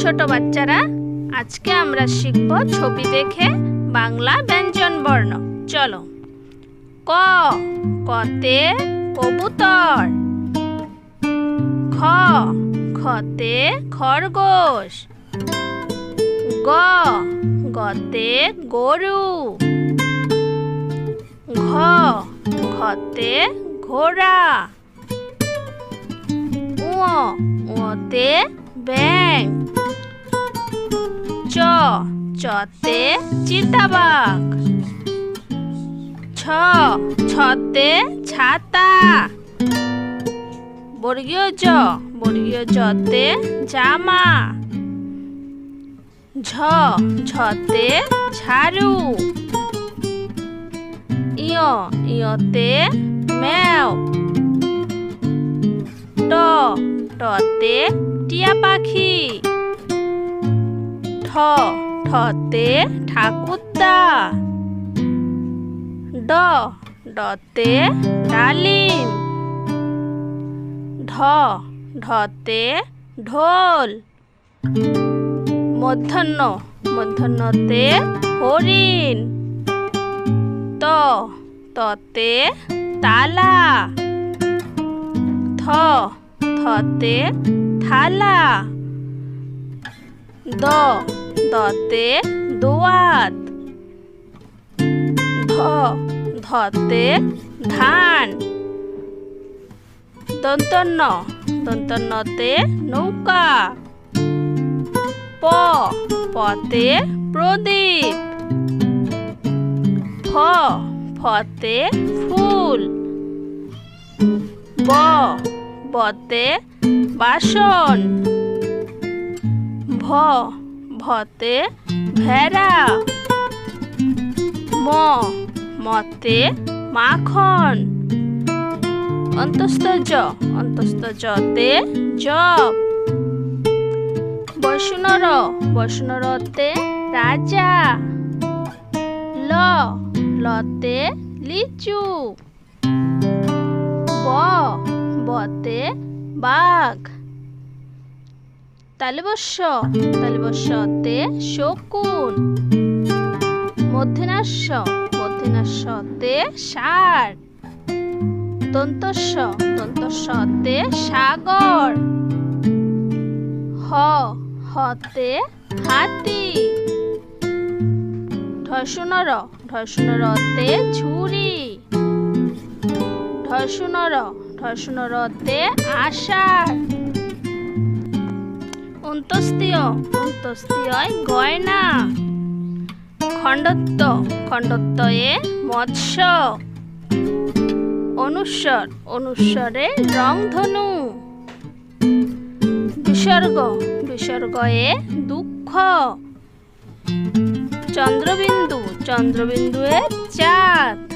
ছোট বাচ্চারা, আজকে আমরা শিখব ছবি দেখে বাংলা ব্যঞ্জন বর্ণ। চলো। ক, কতে কবুতর। খ খতে খরগোশ। গ, গতে গরু। ঘ, ঘতে ঘোড়া। উঁতে ব্যাং চ চতে চিতাবাঘ ছ ছতে ছাতা বর্গীয় জ বর্গীয় জতে জামা ঝ ঝতে ঝাড়ু ইয় ইয়তে ম্যাও ট টতে টিয়া পাখি। ঠ, ঠতে ঠাকুরদা। ড ডতে ডালিম। ঢ, ঢতে ঢোল। মধ্যাহ্ন, মধ্যাহ্নতে হরিণ। ত, ততে তালা। থ থতে থালা। দ, দতে দোয়াত। ধ, ধতে ধান। দন্তন্য দন্তন্যতে নৌকা। প, পতে প্রদীপ। ফ, ফতে ফুল। ব বতে বাসন। ভ, ভতে ভেড়া। ম, মতে মাখন। অন্তস্থ জ, অন্তস্থ জতে জব বৈষ্ণর বৈষ্ণরতে রাজা। ল, লতে লিচু। ব বতে বাঘ। তালিবস্য তালিবস্যতে শকুন। মধ্যনাস্য মধ্যনাস্যতে ষাঁড়। দন্তস্য দন্তস্যতে সাগর। হ, হতে হাতি। ঢসুনর ঢসুনরতে ঝুড়ি। ঢসুনর ঢসুনরতে আষাঢ় অন্তস্তীয় অন্তস্তীয় গয়না। খণ্ডত্ব, খণ্ডত্বয়ে মৎস্য। অনুস্বর, অনুস্বরে রংধনু। বিসর্গ, বিসর্গয়ে দুঃখ। চন্দ্রবিন্দু, চন্দ্রবিন্দুয়ে চাঁদ।